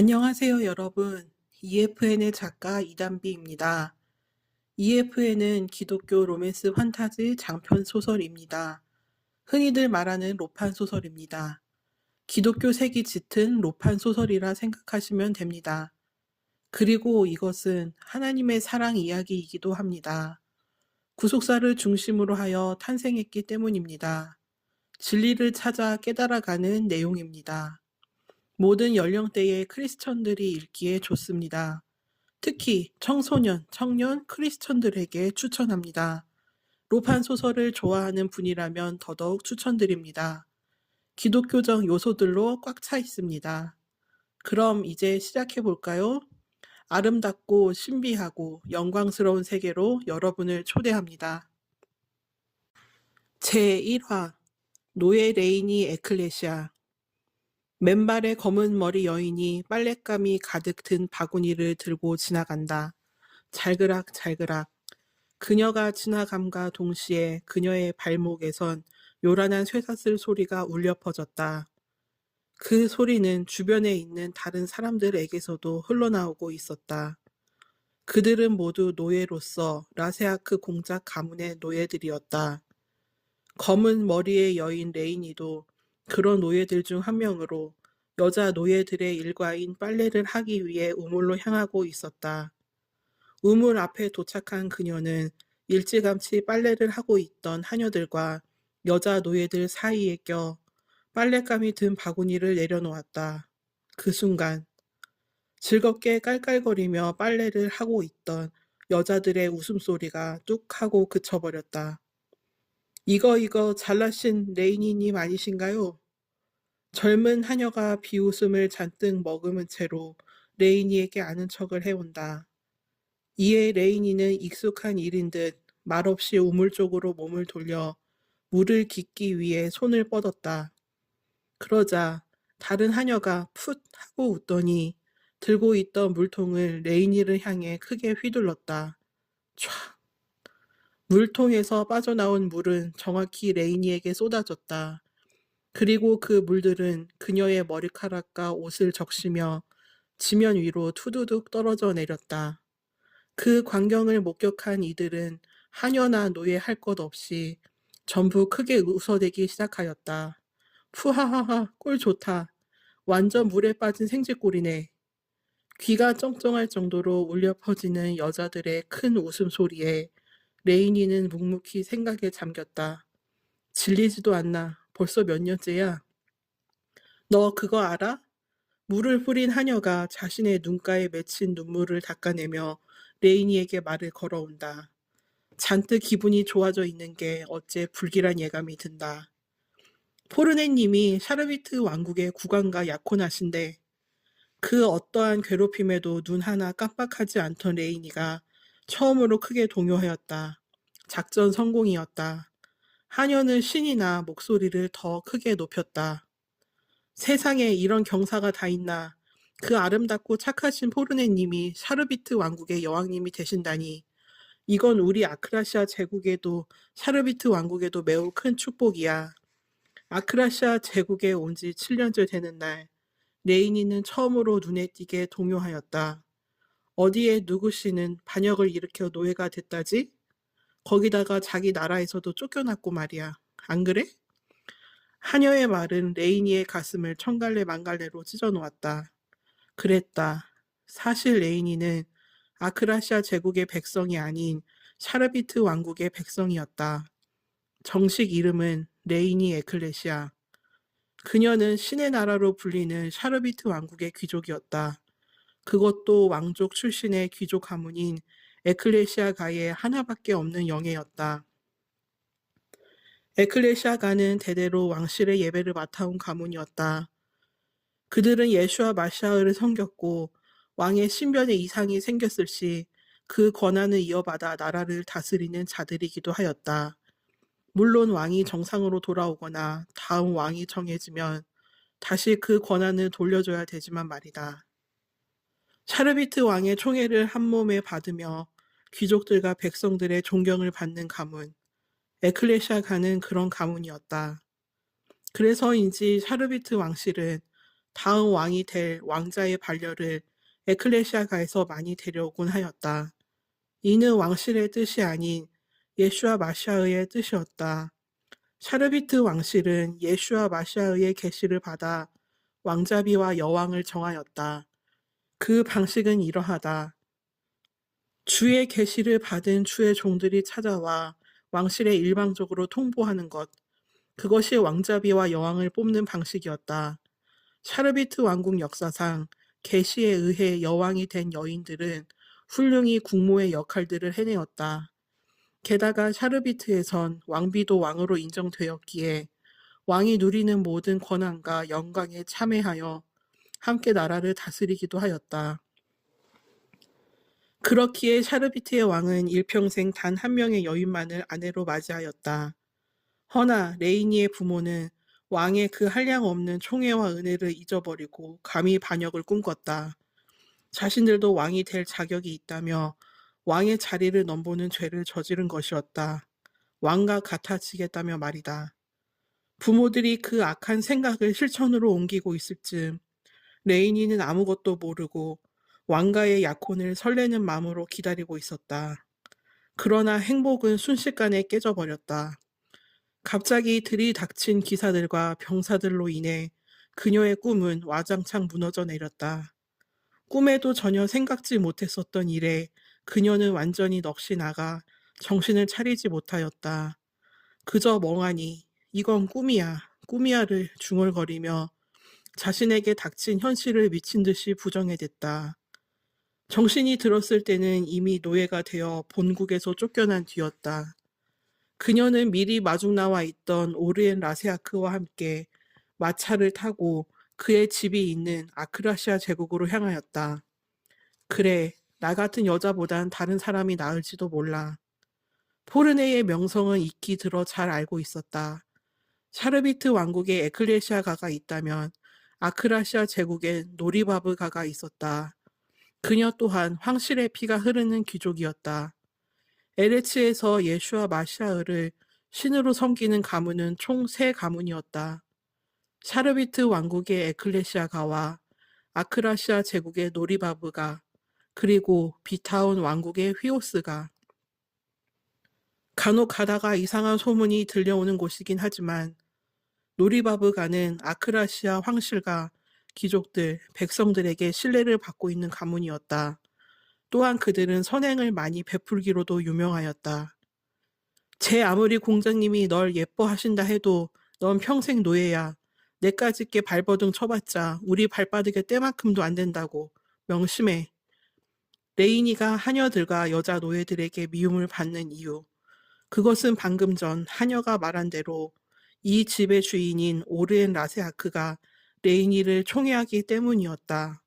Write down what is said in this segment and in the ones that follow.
안녕하세요, 여러분. EFN의 작가 이담비입니다. EFN은 기독교 로맨스 환타지 장편 소설입니다. 흔히들 말하는 로판 소설입니다. 기독교 색이 짙은 로판 소설이라 생각하시면 됩니다. 그리고 이것은 하나님의 사랑 이야기이기도 합니다. 구속사를 중심으로 하여 탄생했기 때문입니다. 진리를 찾아 깨달아가는 내용입니다. 모든 연령대의 크리스천들이 읽기에 좋습니다. 특히 청소년, 청년 크리스천들에게 추천합니다. 로판 소설을 좋아하는 분이라면 더더욱 추천드립니다. 기독교적 요소들로 꽉 차 있습니다. 그럼 이제 시작해 볼까요? 아름답고 신비하고 영광스러운 세계로 여러분을 초대합니다. 제1화 노예 레이니 에클레시아 맨발의 검은 머리 여인이 빨랫감이 가득 든 바구니를 들고 지나간다. 잘그락 잘그락. 그녀가 지나감과 동시에 그녀의 발목에선 요란한 쇠사슬 소리가 울려 퍼졌다. 그 소리는 주변에 있는 다른 사람들에게서도 흘러나오고 있었다. 그들은 모두 노예로서 라세아크 공작 가문의 노예들이었다. 검은 머리의 여인 레이니도 그런 노예들 중 한 명으로 여자 노예들의 일과인 빨래를 하기 위해 우물로 향하고 있었다. 우물 앞에 도착한 그녀는 일찌감치 빨래를 하고 있던 하녀들과 여자 노예들 사이에 껴 빨랫감이 든 바구니를 내려놓았다. 그 순간 즐겁게 깔깔거리며 빨래를 하고 있던 여자들의 웃음소리가 뚝 하고 그쳐버렸다. 이거 이거 잘나신 레이니님 아니신가요? 젊은 하녀가 비웃음을 잔뜩 머금은 채로 레이니에게 아는 척을 해온다. 이에 레이니는 익숙한 일인 듯 말없이 우물 쪽으로 몸을 돌려 물을 깃기 위해 손을 뻗었다. 그러자 다른 하녀가 풋 하고 웃더니 들고 있던 물통을 레이니를 향해 크게 휘둘렀다. 촤! 물통에서 빠져나온 물은 정확히 레이니에게 쏟아졌다. 그리고 그 물들은 그녀의 머리카락과 옷을 적시며 지면 위로 투두둑 떨어져 내렸다. 그 광경을 목격한 이들은 하녀나 노예 할 것 없이 전부 크게 웃어대기 시작하였다. 푸하하하, 꼴 좋다. 완전 물에 빠진 생쥐꼴이네. 귀가 쩡쩡할 정도로 울려 퍼지는 여자들의 큰 웃음소리에 레이니는 묵묵히 생각에 잠겼다. 질리지도 않나. 벌써 몇 년째야. 너 그거 알아? 물을 뿌린 하녀가 자신의 눈가에 맺힌 눈물을 닦아내며 레이니에게 말을 걸어온다. 잔뜩 기분이 좋아져 있는 게 어째 불길한 예감이 든다. 포르네님이 샤르비트 왕국의 국왕과 약혼하신데 그 어떠한 괴롭힘에도 눈 하나 깜빡하지 않던 레이니가 처음으로 크게 동요하였다. 작전 성공이었다. 하녀는 신이나 목소리를 더 크게 높였다. 세상에 이런 경사가 다 있나. 그 아름답고 착하신 포르네님이 샤르비트 왕국의 여왕님이 되신다니. 이건 우리 아크라시아 제국에도 샤르비트 왕국에도 매우 큰 축복이야. 아크라시아 제국에 온 지 7년째 되는 날, 레이니는 처음으로 눈에 띄게 동요하였다. 어디에 누구 씨는 반역을 일으켜 노예가 됐다지? 거기다가 자기 나라에서도 쫓겨났고 말이야. 안 그래? 하녀의 말은 레이니의 가슴을 천갈래 만갈래로 찢어놓았다. 그랬다. 사실 레이니는 아크라시아 제국의 백성이 아닌 샤르비트 왕국의 백성이었다. 정식 이름은 레이니 에클레시아. 그녀는 신의 나라로 불리는 샤르비트 왕국의 귀족이었다. 그것도 왕족 출신의 귀족 가문인 에클레시아가의 하나밖에 없는 영예였다. 에클레시아가는 대대로 왕실의 예배를 맡아온 가문이었다. 그들은 예수와 마시아를 섬겼고 왕의 신변에 이상이 생겼을 시 그 권한을 이어받아 나라를 다스리는 자들이기도 하였다. 물론 왕이 정상으로 돌아오거나 다음 왕이 정해지면 다시 그 권한을 돌려줘야 되지만 말이다. 샤르비트 왕의 총애를 한 몸에 받으며 귀족들과 백성들의 존경을 받는 가문, 에클레시아가는 그런 가문이었다. 그래서인지 샤르비트 왕실은 다음 왕이 될 왕자의 반려를 에클레시아가에서 많이 데려오곤 하였다. 이는 왕실의 뜻이 아닌 예슈아 마샤의 뜻이었다. 샤르비트 왕실은 예슈아 마샤의 계시를 받아 왕자비와 여왕을 정하였다. 그 방식은 이러하다. 주의 계시를 받은 주의 종들이 찾아와 왕실에 일방적으로 통보하는 것. 그것이 왕자비와 여왕을 뽑는 방식이었다. 샤르비트 왕국 역사상 계시에 의해 여왕이 된 여인들은 훌륭히 국모의 역할들을 해내었다. 게다가 샤르비트에선 왕비도 왕으로 인정되었기에 왕이 누리는 모든 권한과 영광에 참여하여 함께 나라를 다스리기도 하였다. 그렇기에 샤르비트의 왕은 일평생 단 한 명의 여인만을 아내로 맞이하였다. 허나 레이니의 부모는 왕의 그 한량 없는 총애와 은혜를 잊어버리고 감히 반역을 꿈꿨다. 자신들도 왕이 될 자격이 있다며 왕의 자리를 넘보는 죄를 저지른 것이었다. 왕과 같아지겠다며 말이다. 부모들이 그 악한 생각을 실천으로 옮기고 있을 즈음 레이니는 아무것도 모르고 왕가의 약혼을 설레는 마음으로 기다리고 있었다. 그러나 행복은 순식간에 깨져버렸다. 갑자기 들이닥친 기사들과 병사들로 인해 그녀의 꿈은 와장창 무너져 내렸다. 꿈에도 전혀 생각지 못했었던 일에 그녀는 완전히 넋이 나가 정신을 차리지 못하였다. 그저 멍하니 이건 꿈이야, 꿈이야를 중얼거리며 자신에게 닥친 현실을 미친 듯이 부정해댔다. 정신이 들었을 때는 이미 노예가 되어 본국에서 쫓겨난 뒤였다. 그녀는 미리 마중 나와 있던 오르엔 라세아크와 함께 마차를 타고 그의 집이 있는 아크라시아 제국으로 향하였다. 그래, 나 같은 여자보단 다른 사람이 나을지도 몰라. 포르네의 명성은 익히 들어 잘 알고 있었다. 샤르비트 왕국에 에클레시아가가 있다면 아크라시아 제국엔 노리바브가가 있었다. 그녀 또한 황실의 피가 흐르는 귀족이었다. 에레츠에서 예슈아 마샤을을 신으로 섬기는 가문은 총 세 가문이었다. 샤르비트 왕국의 에클레시아가와 아크라시아 제국의 노리바브가 그리고 비타운 왕국의 휘오스가 간혹 가다가 이상한 소문이 들려오는 곳이긴 하지만 노리바브가는 아크라시아 황실과 귀족들, 백성들에게 신뢰를 받고 있는 가문이었다. 또한 그들은 선행을 많이 베풀기로도 유명하였다. 제 아무리 공장님이 널 예뻐하신다 해도 넌 평생 노예야. 내까짓게 발버둥 쳐봤자 우리 발바닥에 때만큼도 안 된다고 명심해. 레이니가 하녀들과 여자 노예들에게 미움을 받는 이유. 그것은 방금 전 하녀가 말한 대로 이 집의 주인인 오르엔 라세아크가 레이니를 총애하기 때문이었다.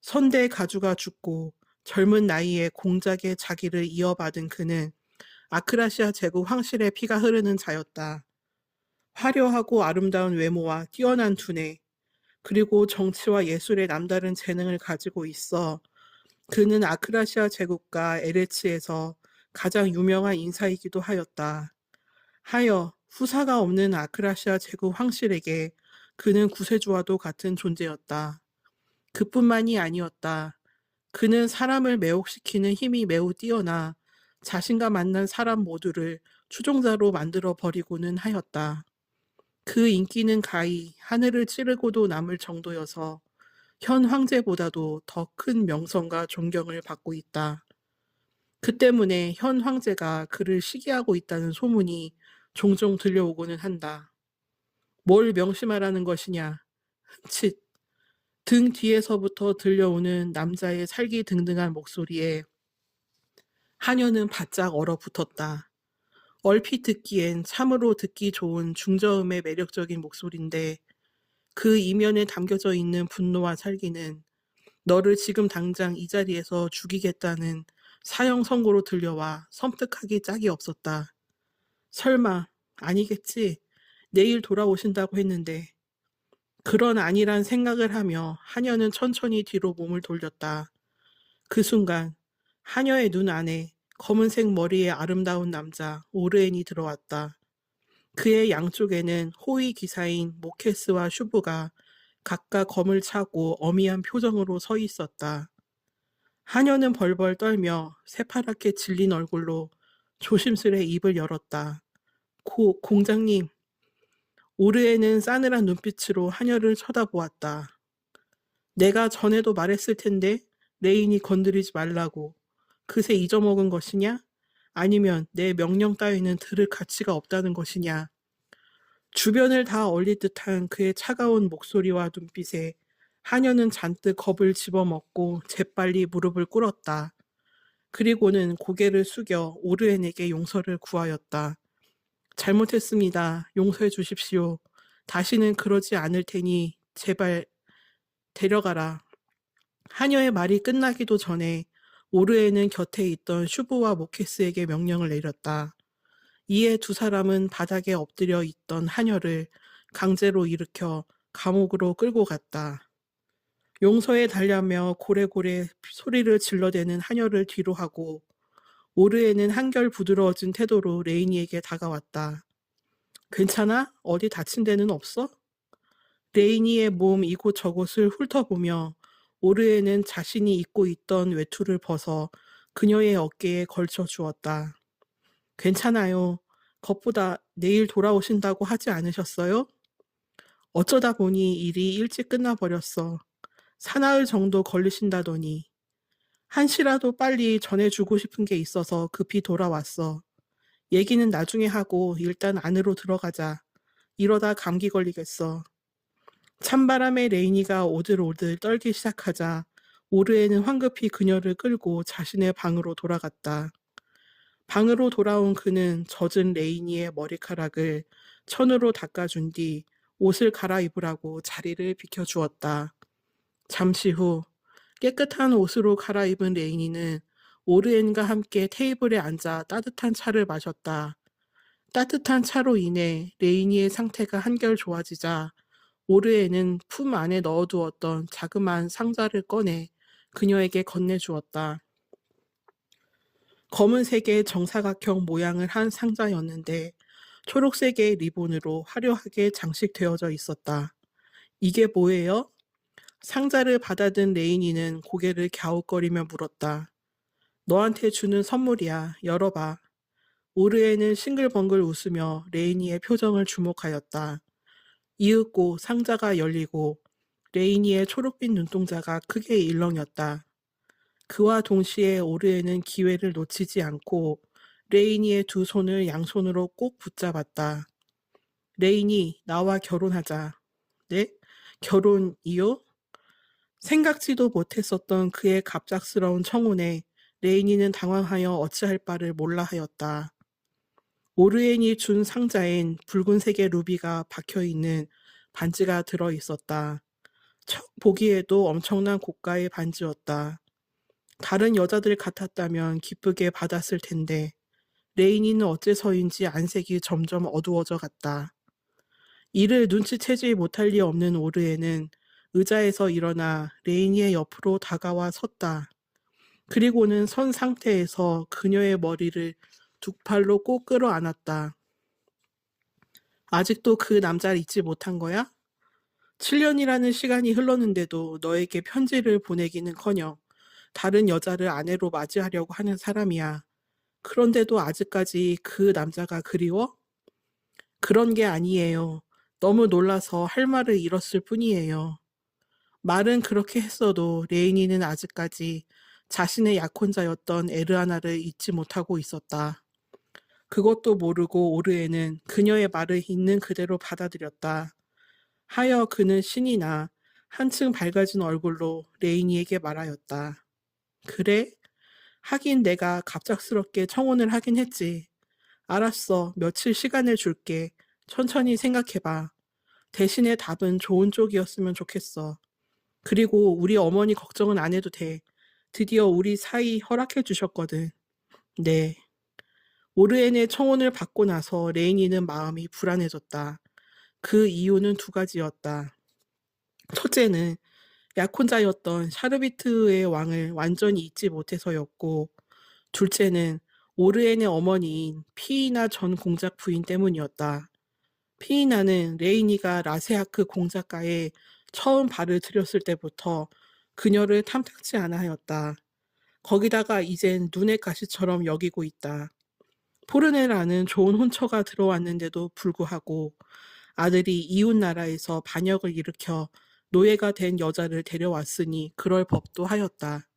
선대 가주가 죽고 젊은 나이에 공작의 자기를 이어받은 그는 아크라시아 제국 황실의 피가 흐르는 자였다. 화려하고 아름다운 외모와 뛰어난 두뇌, 그리고 정치와 예술의 남다른 재능을 가지고 있어 그는 아크라시아 제국과 에레츠에서 가장 유명한 인사이기도 하였다. 하여 후사가 없는 아크라시아 제국 황실에게 그는 구세주와도 같은 존재였다. 그뿐만이 아니었다. 그는 사람을 매혹시키는 힘이 매우 뛰어나 자신과 만난 사람 모두를 추종자로 만들어 버리고는 하였다. 그 인기는 가히 하늘을 찌르고도 남을 정도여서 현 황제보다도 더 큰 명성과 존경을 받고 있다. 그 때문에 현 황제가 그를 시기하고 있다는 소문이 종종 들려오고는 한다. 뭘 명심하라는 것이냐? 흠칫. 등 뒤에서부터 들려오는 남자의 살기 등등한 목소리에 하녀는 바짝 얼어붙었다. 얼핏 듣기엔 참으로 듣기 좋은 중저음의 매력적인 목소리인데 그 이면에 담겨져 있는 분노와 살기는 너를 지금 당장 이 자리에서 죽이겠다는 사형 선고로 들려와 섬뜩하기 짝이 없었다. 설마 아니겠지. 내일 돌아오신다고 했는데 그런 아니란 생각을 하며 하녀는 천천히 뒤로 몸을 돌렸다. 그 순간 하녀의 눈 안에 검은색 머리의 아름다운 남자 오르엔이 들어왔다. 그의 양쪽에는 호위 기사인 모케스와 슈브가 각각 검을 차고 어미한 표정으로 서 있었다. 하녀는 벌벌 떨며 새파랗게 질린 얼굴로 조심스레 입을 열었다. 고, 공장님. 오르에는 싸늘한 눈빛으로 하녀를 쳐다보았다. 내가 전에도 말했을 텐데 레인이 건드리지 말라고. 그새 잊어먹은 것이냐? 아니면 내 명령 따위는 들을 가치가 없다는 것이냐? 주변을 다 얼릴 듯한 그의 차가운 목소리와 눈빛에 하녀는 잔뜩 겁을 집어먹고 재빨리 무릎을 꿇었다. 그리고는 고개를 숙여 오르엔에게 용서를 구하였다. 잘못했습니다. 용서해 주십시오. 다시는 그러지 않을 테니 제발 데려가라. 하녀의 말이 끝나기도 전에 오르에는 곁에 있던 슈브와 모케스에게 명령을 내렸다. 이에 두 사람은 바닥에 엎드려 있던 하녀를 강제로 일으켜 감옥으로 끌고 갔다. 용서해 달라며 고래고래 소리를 질러대는 하녀를 뒤로 하고 오르에는 한결 부드러워진 태도로 레이니에게 다가왔다. 괜찮아? 어디 다친 데는 없어? 레이니의 몸 이곳저곳을 훑어보며 오르에는 자신이 입고 있던 외투를 벗어 그녀의 어깨에 걸쳐 주었다. 괜찮아요. 겉보다 내일 돌아오신다고 하지 않으셨어요? 어쩌다 보니 일이 일찍 끝나버렸어. 사나흘 정도 걸리신다더니. 한시라도 빨리 전해주고 싶은 게 있어서 급히 돌아왔어. 얘기는 나중에 하고 일단 안으로 들어가자. 이러다 감기 걸리겠어. 찬바람에 레이니가 오들오들 떨기 시작하자 오르에는 황급히 그녀를 끌고 자신의 방으로 돌아갔다. 방으로 돌아온 그는 젖은 레이니의 머리카락을 천으로 닦아준 뒤 옷을 갈아입으라고 자리를 비켜주었다. 잠시 후 깨끗한 옷으로 갈아입은 레이니는 오르엔과 함께 테이블에 앉아 따뜻한 차를 마셨다. 따뜻한 차로 인해 레이니의 상태가 한결 좋아지자 오르엔은 품 안에 넣어두었던 자그마한 상자를 꺼내 그녀에게 건네주었다. 검은색의 정사각형 모양을 한 상자였는데 초록색의 리본으로 화려하게 장식되어져 있었다. 이게 뭐예요? 상자를 받아든 레이니는 고개를 갸웃거리며 물었다. 너한테 주는 선물이야. 열어봐. 오르에는 싱글벙글 웃으며 레이니의 표정을 주목하였다. 이윽고 상자가 열리고 레이니의 초록빛 눈동자가 크게 일렁였다. 그와 동시에 오르에는 기회를 놓치지 않고 레이니의 두 손을 양손으로 꼭 붙잡았다. 레이니, 나와 결혼하자. 네? 결혼이요? 생각지도 못했었던 그의 갑작스러운 청혼에 레이니는 당황하여 어찌할 바를 몰라 하였다. 오르엔이 준 상자엔 붉은색의 루비가 박혀 있는 반지가 들어 있었다. 척 보기에도 엄청난 고가의 반지였다. 다른 여자들 같았다면 기쁘게 받았을 텐데 레이니는 어째서인지 안색이 점점 어두워져 갔다. 이를 눈치채지 못할 리 없는 오르에는 의자에서 일어나 레이니의 옆으로 다가와 섰다. 그리고는 선 상태에서 그녀의 머리를 두 팔로 꼭 끌어안았다. 아직도 그 남자를 잊지 못한 거야? 7년이라는 시간이 흘렀는데도 너에게 편지를 보내기는 커녕 다른 여자를 아내로 맞이하려고 하는 사람이야. 그런데도 아직까지 그 남자가 그리워? 그런 게 아니에요. 너무 놀라서 할 말을 잃었을 뿐이에요. 말은 그렇게 했어도 레이니는 아직까지 자신의 약혼자였던 에르아나를 잊지 못하고 있었다. 그것도 모르고 오르에는 그녀의 말을 있는 그대로 받아들였다. 하여 그는 신이 나 한층 밝아진 얼굴로 레이니에게 말하였다. 그래? 하긴 내가 갑작스럽게 청혼을 하긴 했지. 알았어. 며칠 시간을 줄게. 천천히 생각해봐. 대신에 답은 좋은 쪽이었으면 좋겠어. 그리고 우리 어머니 걱정은 안 해도 돼. 드디어 우리 사이 허락해 주셨거든. 네. 오르엔의 청혼을 받고 나서 레이니는 마음이 불안해졌다. 그 이유는 두 가지였다. 첫째는 약혼자였던 샤르비트의 왕을 완전히 잊지 못해서였고, 둘째는 오르엔의 어머니인 피이나 전 공작 부인 때문이었다. 피이나는 레이니가 라세아크 공작가의 처음 발을 들였을 때부터 그녀를 탐탁지 않아 하였다. 거기다가 이젠 눈의 가시처럼 여기고 있다. 포르네라는 좋은 혼처가 들어왔는데도 불구하고 아들이 이웃 나라에서 반역을 일으켜 노예가 된 여자를 데려왔으니 그럴 법도 하였다.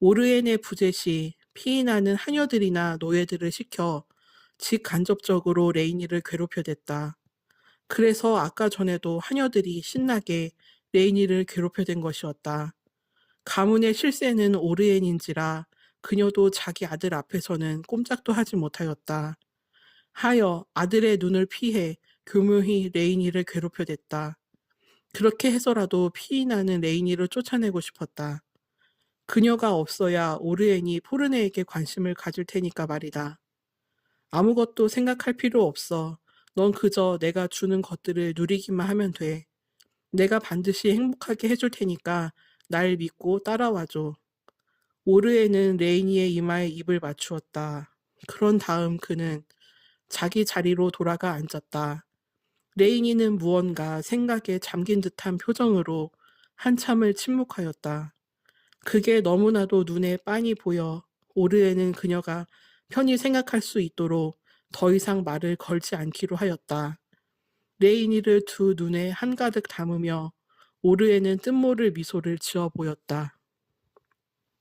오르엔의 부재 시 피인하는 하녀들이나 노예들을 시켜 직간접적으로 레이니를 괴롭혀댔다. 그래서 아까 전에도 하녀들이 신나게 레이니를 괴롭혀댄 것이었다. 가문의 실세는 오르엔인지라 그녀도 자기 아들 앞에서는 꼼짝도 하지 못하였다. 하여 아들의 눈을 피해 교묘히 레이니를 괴롭혀댔다. 그렇게 해서라도 피인하는 레이니를 쫓아내고 싶었다. 그녀가 없어야 오르엔이 포르네에게 관심을 가질 테니까 말이다. 아무것도 생각할 필요 없어. 넌 그저 내가 주는 것들을 누리기만 하면 돼. 내가 반드시 행복하게 해줄 테니까 날 믿고 따라와줘. 오르에는 레이니의 이마에 입을 맞추었다. 그런 다음 그는 자기 자리로 돌아가 앉았다. 레이니는 무언가 생각에 잠긴 듯한 표정으로 한참을 침묵하였다. 그게 너무나도 눈에 빤히 보여 오르에는 그녀가 편히 생각할 수 있도록 더 이상 말을 걸지 않기로 하였다. 레이니를 두 눈에 한가득 담으며 오르에는 뜻모를 미소를 지어 보였다.